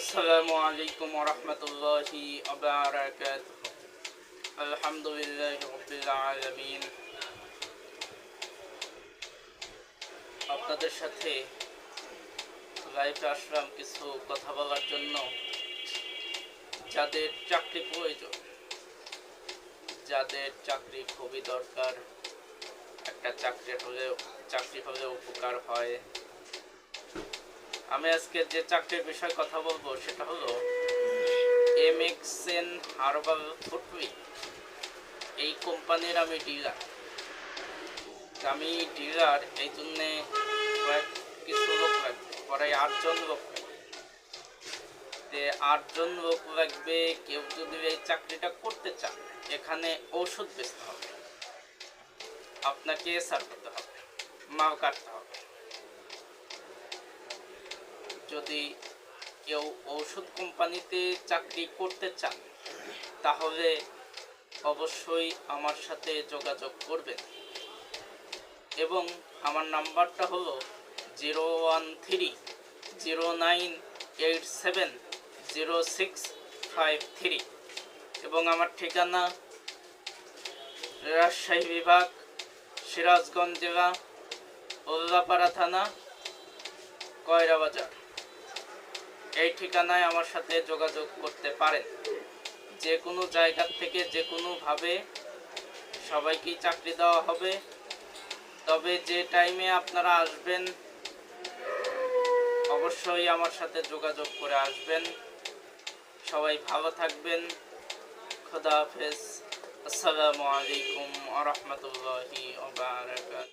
আসসালামু আলাইকুম রহমতুল্লাহি আবরাকাত আলহামদুলিল্লাহ রবিল আলমিন। আপনাদের সাথে লাইফে আসলাম কিছু কথা বলার জন্য। যাদের চাকরি প্রয়োজন, যাদের চাকরি খুবই দরকার, একটা চাকরি হলে চাকরি হলে উপকার হয়। আমি আজকে যে চাকরির বিষয়ে কথা বলব সেটা হলো এম এক্সেন হার্বাল ফুটউইক এই কোম্পানির আমি ডিলার। আমি ডিলার এই জন্যে কয়েক কিছু লোক লাগবে, প্রায় আটজন লোক লাগবে। তে আটজন লোক লাগবে, কেউ যদি এই চাকরিটা করতে চান এখানে ওষুধ বেচতে হবে। আপনাকে সার করতে হবে, মাল কাটতে হবে। যদি কেউ ঔষধ কোম্পানিতে চাকরি করতে চান, তাহলে অবশ্যই আমার সাথে যোগাযোগ করবেন। এবং আমার নাম্বারটা হলো zero one three zero nine eight seven zero six five three. এবং আমার ঠিকানা রাজশাহী বিভাগ, সিরাজগঞ্জ জেলা উল্লাপাড়া থানা কয়রা বাজার এই ঠিকানায় আমার সাথে যোগাযোগ করতে পারেন। যে কোনো জায়গা থেকে যে কোনোভাবে সবাইকেই চাকরি দেওয়া হবে। তবে যে টাইমে আপনারা আসবেন, অবশ্যই আমার সাথে যোগাযোগ করে আসবেন। সবাই ভালো থাকবেন। খোদা হাফেজ। আসসালামু আলাইকুম আ রহমতুল্লাহি